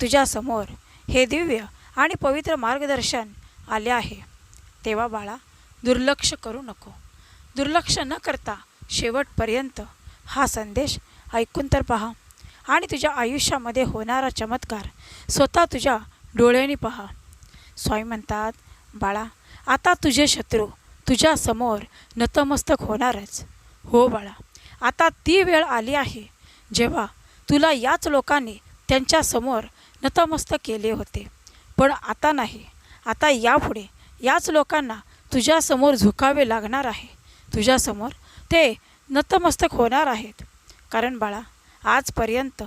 तुझ्यासमोर हे दिव्य आणि पवित्र मार्गदर्शन आले आहे. तेव्हा बाळा दुर्लक्ष करू नको. दुर्लक्ष न करता शेवटपर्यंत हा संदेश ऐकून तर पहा आणि तुझ्या आयुष्यामध्ये होणारा चमत्कार स्वतः तुझ्या डोळ्यांनी पहा. स्वामी म्हणतात बाळा आता तुझे शत्रू तुझ्यासमोर नतमस्तक होणारच. हो बाळा आता ती वेळ आली आहे जेव्हा तुला याच लोकांनी त्यांच्यासमोर नतमस्तक केले होते. पण आता नाही. आता यापुढे याच लोकांना तुझ्यासमोर झुकावे लागणार आहे. तुझ्यासमोर ते नतमस्तक होणार आहेत. कारण बाळा आजपर्यंत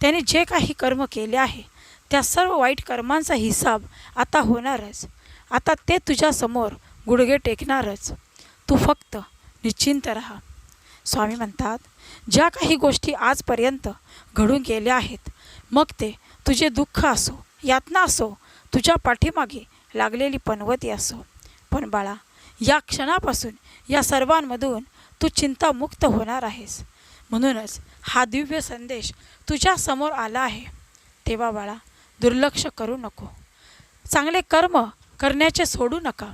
त्याने जे काही कर्म केले आहे त्या सर्व वाईट कर्मांचा हिसाब आता होणारच. आता ते तुझ्यासमोर गुडघे टेकणारच. तू फक्त निश्चिंत राहा. स्वामी म्हणतात ज्या काही गोष्टी आजपर्यंत घडून गेल्या आहेत मग ते तुझे दुःख असो यातना असो तुझ्या पाठीमागे लागलेली पनवती असो. पण बाळा या क्षणापासून या सर्वांमधून तू चिंतामुक्त होणार आहेस. म्हणूनच हा दिव्य संदेश तुझ्यासमोर आला आहे. तेव्हा बाळा दुर्लक्ष करू नको. चांगले कर्म करण्याचे सोडू नका.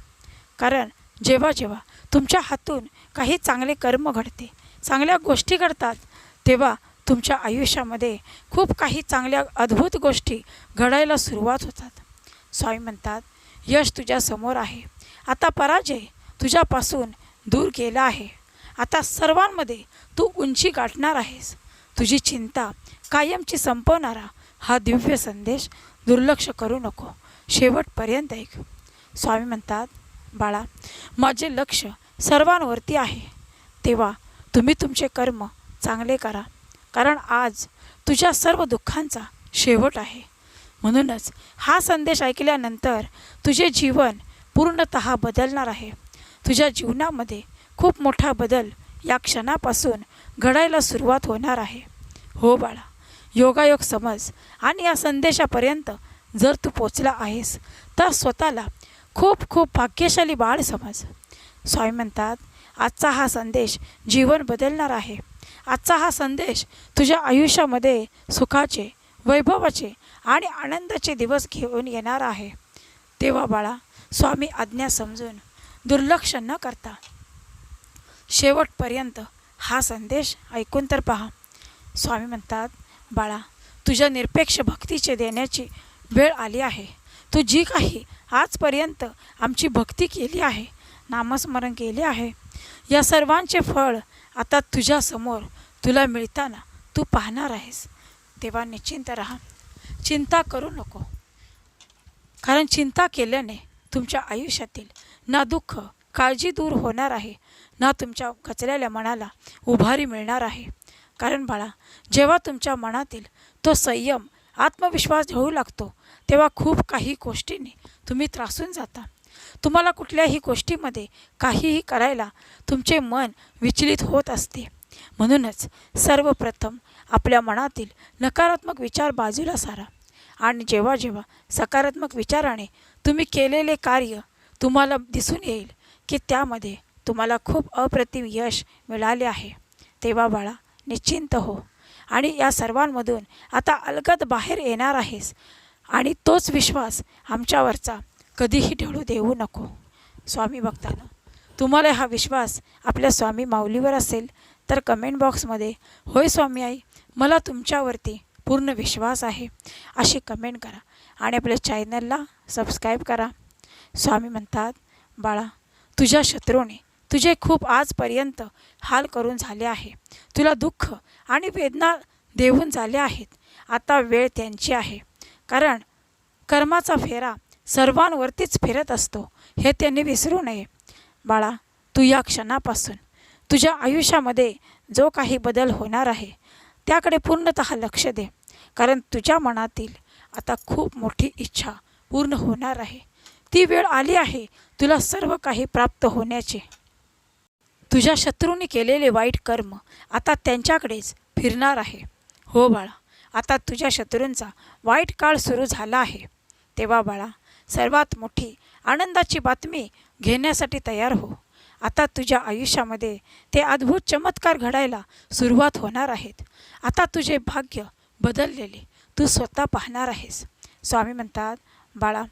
कारण जेव्हा जेव्हा तुमच्या हातून काही चांगले कर्म घडते चांगल्या गोष्टी घडतात तेव्हा तुमच्या आयुष्यामध्ये खूप काही चांगल्या अद्भुत गोष्टी घडायला सुरुवात होतात. स्वामी म्हणतात यश तुझ्यासमोर आहे. आता पराजय तुझ्यापासून दूर गेला आहे. आता सर्वांमध्ये तू उंची गाठणार आहेस. तुझी चिंता कायमची संपवणारा हा दिव्य संदेश दुर्लक्ष करू नको. शेवटपर्यंत ऐक. स्वामी म्हणतात बाळा माझे लक्ष सर्वांवरती आहे. तेव्हा तुम्ही तुमचे कर्म चांगले करा. कारण आज तुझ्या सर्व दुःखांचा शेवट आहे. म्हणूनच हा संदेश ऐकल्यानंतर तुझे जीवन पूर्णत बदलणार आहे. तुझ्या जीवनामध्ये खूप मोठा बदल या क्षणापासून घडायला सुरुवात होणार आहे. हो बाळा योगायोग समज आणि या संदेशापर्यंत जर तू पोचला आहेस तर स्वतःला खूप खूप भाग्यशाली बाळ समज. स्वामी म्हणतात आजचा हा संदेश जीवन बदलणार आहे. आजचा हा संदेश तुझ्या आयुष्यामध्ये सुखाचे वैभवाचे आणि आनंदाचे दिवस घेऊन येणार आहे. तेव्हा बाळा स्वामी आज्ञा समजून दुर्लक्ष न करता शेवटपर्यंत हा संदेश ऐकून तर पहा. स्वामी म्हणतात बाळा तुझ्या निरपेक्ष भक्तीचे देण्याची वेळ आली आहे. तू जी काही आजपर्यंत आमची भक्ती केली आहे नामस्मरण केले आहे या सर्वांचे फळ आता तुझ्यासमोर तुला मिळताना तू पाहणार आहेस. तेव्हा निश्चिंत राहा. चिंता करू नको. कारण चिंता केल्याने तुमच्या आयुष्यातील ना दुःख काळजी दूर होणार आहे. ना तुमच्या कचलेल्या मनाला उभारी मिळणार आहे. कारण बाळा जेव्हा तुमच्या मनातील तो संयम आत्मविश्वास होऊ लागतो तेव्हा खूप काही गोष्टींनी तुम्ही त्रासून जाता. तुम्हाला कुठल्याही गोष्टीमध्ये काहीही करायला तुमचे मन विचलित होत असते. म्हणूनच सर्वप्रथम आपल्या मनातील नकारात्मक विचार बाजूला सारा आणि जेव्हा जेव्हा सकारात्मक विचाराने तुम्ही केलेले कार्य तुम्हाला दिसून येईल की त्यामध्ये तुम्हाला खूप अप्रतिम यश मिळाले आहे. तेव्हा बाळा निश्चिंत हो आणि या सर्वांमधून आता अलगद बाहेर येणार आहेस आणि तोच विश्वास आमच्यावरचा कधीही ढळू देऊ नको. स्वामी बघताना तुम्हाला हा विश्वास आपल्या स्वामी माऊलीवर असेल तर कमेंट बॉक्समध्ये होय स्वामी आई मला तुमच्यावरती पूर्ण विश्वास आहे अशी कमेंट करा. आणि आपल्या चॅनलला सबस्क्राईब करा. स्वामी म्हणतात बाळा तुझ्या शत्रूने तुझे खूप आजपर्यंत हाल करून झाले आहे. तुला दुःख आणि वेदना देऊन झाले आहेत. आता वेळ त्यांची आहे. कारण कर्माचा फेरा सर्वांवरतीच फिरत असतो. हे त्यांनी विसरू नये. बाळा तू या क्षणापासून तुझ्या आयुष्यामध्ये जो काही बदल होणार आहे त्याकडे पूर्णत लक्ष दे. कारण तुझ्या मनातील आता खूप मोठी इच्छा पूर्ण होणार आहे. ती वेळ आली आहे तुला सर्व काही प्राप्त होण्याचे. तुझ्या शत्रूंनी केलेले वाईट कर्म आता त्यांच्याकडेच फिरणार आहे. हो बाळा आता तुझ्या शत्रूंचा वाईट काळ सुरू झाला आहे. तेव्हा बाळा सर्वात मोठी आनंदाची बातमी घेण्यासाठी तयार हो. आता तुझ्या आयुष्यामध्ये ते अद्भुत चमत्कार घडायला सुरुवात होणार आहेत. आता तुझे भाग्य बदललेले. तू स्वतः पाहणार आहेस. स्वामी म्हणतात बाळा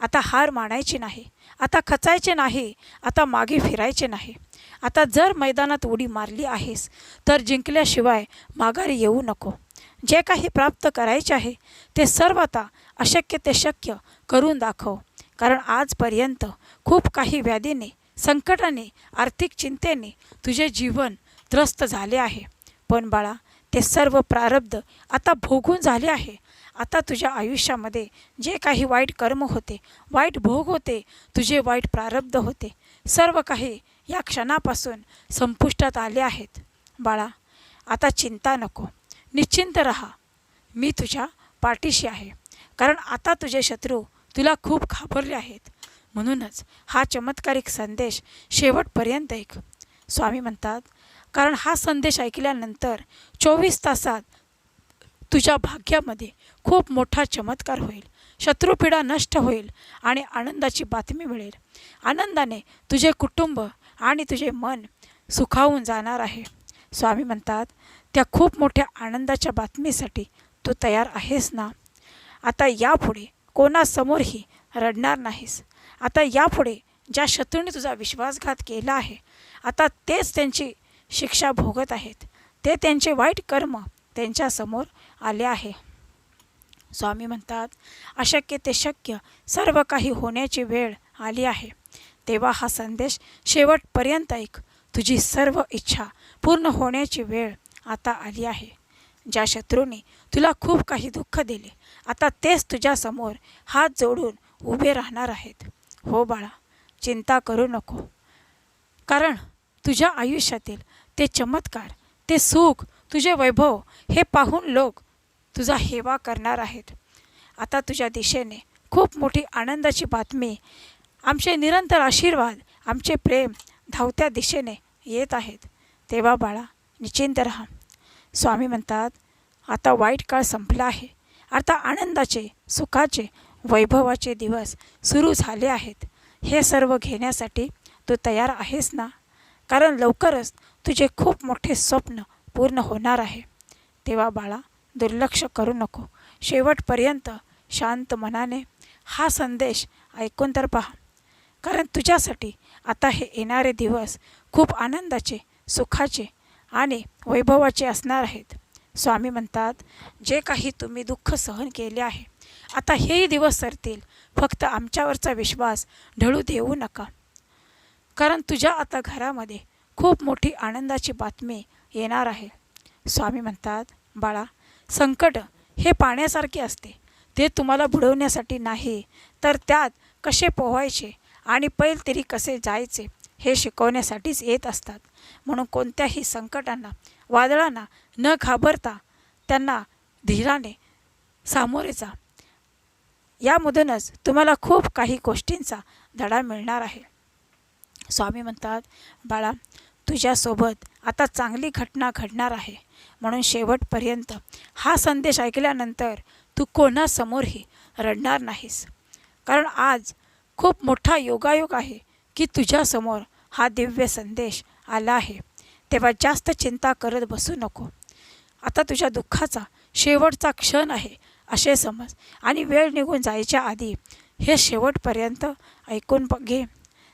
आता हार मानायची नाही. आता खचायचे नाही. आता मागे फिरायचे नाही. आता जर मैदानात उडी मारली आहेस तर जिंकल्याशिवाय माघारी येऊ नको. जे काही प्राप्त करायचे आहे ते सर्व आता अशक्य ते शक्य करून दाखव. कारण आजपर्यंत खूप काही व्याधीने संकटाने आर्थिक चिंतेने तुझे जीवन त्रस्त झाले आहे. पण बाळा ते सर्व प्रारब्ध आता भोगून झाले आहे. आता तुझ्या आयुष्यामध्ये जे काही वाईट कर्म होते वाईट भोग होते तुझे वाईट प्रारब्ध होते सर्व काही या क्षणापासून संपुष्टात आले आहेत. बाळा आता चिंता नको. निश्चिंत रहा. मी तुझ्या पाठीशी आहे. कारण आता तुझे शत्रू तुला खूप घाबरले आहेत. म्हणूनच हा चमत्कारिक संदेश शेवटपर्यंत ऐक. स्वामी म्हणतात कारण हा संदेश ऐकल्यानंतर चोवीस तासात तुझ्या भाग्यामध्ये खूप मोठा चमत्कार होईल. शत्रुपीडा नष्ट होईल आणि आनंदाची बातमी मिळेल. आनंदाने तुझे कुटुंब आणि तुझे मन सुखावून जाणार आहे. स्वामी म्हणतात त्या खूप मोठ्या आनंदाच्या बातमीसाठी तू तयार आहेस ना? आता यापुढे कोणासमोरही रडणार नाहीस. आता यापुढे ज्या शत्रूने तुझा विश्वासघात केला आहे आता तेच त्यांची शिक्षा भोगत आहेत. ते त्यांचे वाईट कर्म त्यांच्यासमोर आले आहे. स्वामी म्हणतात अशक्य ते शक्य सर्व काही होण्याची वेळ आली आहे. तेव्हा हा संदेश शेवटपर्यंत ऐक. तुझी सर्व इच्छा पूर्ण होण्याची वेळ आता आली आहे. ज्या शत्रूने तुला खूप काही दुःख दिले आता तेच तुझ्यासमोर हात जोडून उभे राहणार आहेत. हो बाळा चिंता करू नको. कारण तुझ्या आयुष्यातील ते चमत्कार ते सुख तुझे वैभव हे पाहून लोक तुझा हेवा करणार आहेत. आता तुझ्या दिशेने खूप मोठी आनंदाची बातमी आमचे निरंतर आशीर्वाद आमचे प्रेम धावत्या दिशेने येत आहेत. तेव्हा बाळा निश्चिंत राहा स्वामी म्हणतात आता वाईट काळ संपला आहे. आता आनंदाचे सुखाचे वैभवाचे दिवस सुरू झाले आहेत. हे सर्व घेण्यासाठी तू तयार आहेस ना? कारण लवकरच तुझे खूप मोठे स्वप्न पूर्ण होणार आहे. तेव्हा बाळा दुर्लक्ष करू नको. शेवटपर्यंत शांत मनाने हा संदेश ऐकून तर पहा. कारण तुझ्यासाठी आता हे येणारे दिवस खूप आनंदाचे सुखाचे आणि वैभवाचे असणार आहेत. स्वामी म्हणतात जे काही तुम्ही दुःख सहन केले आहे आता हेही दिवस सरतील. फक्त आमच्यावरचा विश्वास ढळू देऊ नका. कारण तुझ्या आता घरामध्ये खूप मोठी आनंदाची बातमी येणार आहे. स्वामी म्हणतात बाळा संकट हे पाण्यासारखे असते. ते तुम्हाला बुडवण्यासाठी नाही तर त्यात कसे पोहायचे आणि पैल तरी कसे जायचे हे शिकवण्यासाठीच येत असतात. म्हणून कोणत्याही संकटांना वादळांना न घाबरता त्यांना धीराने सामोरे जा. यामधूनच तुम्हाला खूप काही गोष्टींचा धडा मिळणार आहे. स्वामी म्हणतात बाळा तुझ्यासोबत आता चांगली घटना घडणार आहे. म्हणून शेवटपर्यंत हा संदेश ऐकल्यानंतर तू कोणासमोरही रडणार नाहीस. कारण आज खूप मोठा योगायोग आहे की तुझ्यासमोर हा दिव्य संदेश आला आहे. तेव्हा जास्त चिंता करत बसू नको. आता तुझ्या दुःखाचा शेवटचा क्षण आहे असे समज. आणि वेळ निघून जायच्या आधी हे शेवटपर्यंत ऐकून घे.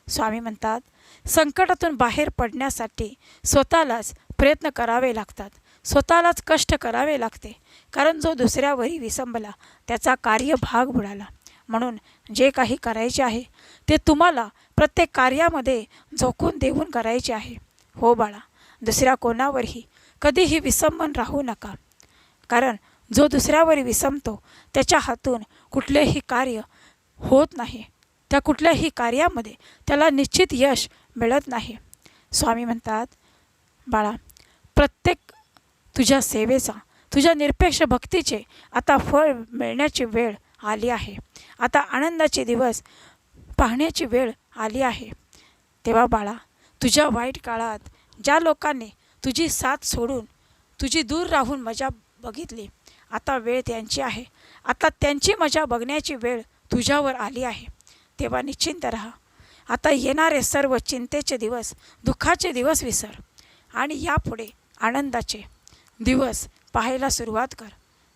स्वामी म्हणतात संकटातून बाहेर पडण्यासाठी स्वतःलाच प्रयत्न करावे लागतात. स्वतःलाच कष्ट करावे लागते. कारण जो दुसऱ्यावरी विसंबला त्याचा कार्यभाग बुडाला. म्हणून जे काही करायचे आहे ते तुम्हाला प्रत्येक कार्यामध्ये झोकून देऊन करायचे आहे. हो बाळा दुसऱ्या कोणावरही कधीही विसंबन राहू नका. कारण जो दुसऱ्यावर विसंबतो त्याच्या हातून कुठलेही कार्य होत नाही. त्या कुठल्याही कार्यामध्ये त्याला निश्चित यश मिळत नाही. स्वामी म्हणतात बाळा प्रत्येक तुझ्या सेवेचा तुझ्या निरपेक्ष भक्तीचे आता फळ मिळण्याची वेळ आली आहे. आता आनंदाचे दिवस पाहण्याची वेळ आली आहे. तेव्हा बाळा तुझ्या वाईट काळात ज्या लोकांनी तुझी साथ सोडून तुझी दूर राहून मजा बघितली आता वेळ त्यांची आहे. आता त्यांची मजा बघण्याची वेळ तुझ्यावर आली आहे. तेव्हा निश्चिंत राहा. आता येणारे सर्व चिंतेचे दिवस दुःखाचे दिवस विसर आणि यापुढे आनंदाचे दिवस पाहायला सुरुवात कर.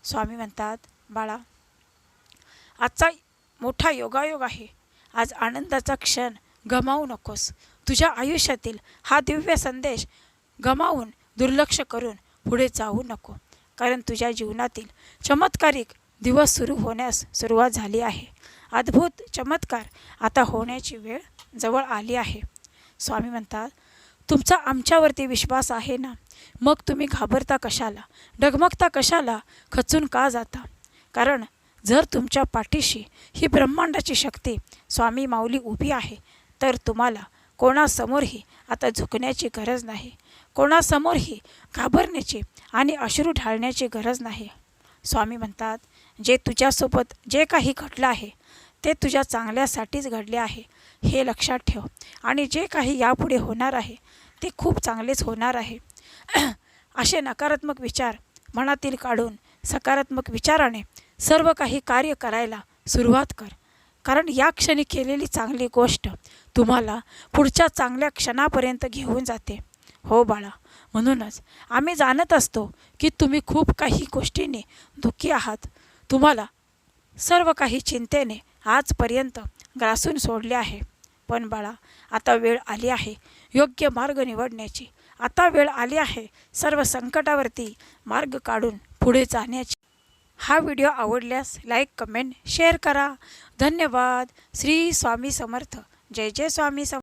स्वामी म्हणतात बाळा आजचा मोठा योगायोग आहे. आज आनंदाचा क्षण गमावू नकोस. तुझ्या आयुष्यातील हा दिव्य संदेश गमावून दुर्लक्ष करून पुढे जाऊ नको. कारण तुझ्या जीवनातील चमत्कारिक दिवस सुरू होण्यास सुरुवात झाली आहे. अद्भुत चमत्कार आता होण्याची वेळ जवळ आली आहे. स्वामी म्हणतात तुमचा आमच्यावरती विश्वास आहे ना? मग तुम्ही घाबरता कशाला? डगमगता कशाला? खचून का जाता? कारण जर तुमच्या पाठीशी ही ब्रह्मांडाची शक्ती स्वामी माऊली उभी आहे तर तुम्हाला कोणासमोरही आता झुकण्याची गरज नाही. कोणासमोरही घाबरण्याची आणि अश्रू ढाळण्याची गरज नाही. स्वामी म्हणतात जे तुझ्यासोबत जे काही घडलं आहे ते तुझ्या चांगल्यासाठीच घडले आहे. हे लक्षात ठेव. आणि जे काही यापुढे होणार आहे ते खूप चांगलेच होणार आहे. असे नकारात्मक विचार मनातील काढून सकारात्मक विचाराने सर्व काही कार्य करायला सुरुवात कर. कारण या क्षणी केलेली चांगली गोष्ट तुम्हाला पुढच्या चांगल्या क्षणापर्यंत घेऊन जाते. हो बाळा म्हणूनच आम्ही जाणत असतो की तुम्ही खूप काही गोष्टीने दुःखी आहात. तुम्हाला सर्व काही चिंतेने आजपर्यंत ग्रासून सोडले आहे. पण बाळा आता वेळ आली आहे. योग्य मार्ग निवडण्याची. आता वेळ आली आहे. सर्व संकटावरती मार्ग काढून पुढे जाण्याची. हा व्हिडिओ आवडल्यास लाईक कमेंट शेअर करा. धन्यवाद. श्री स्वामी समर्थ. जय जय स्वामी सम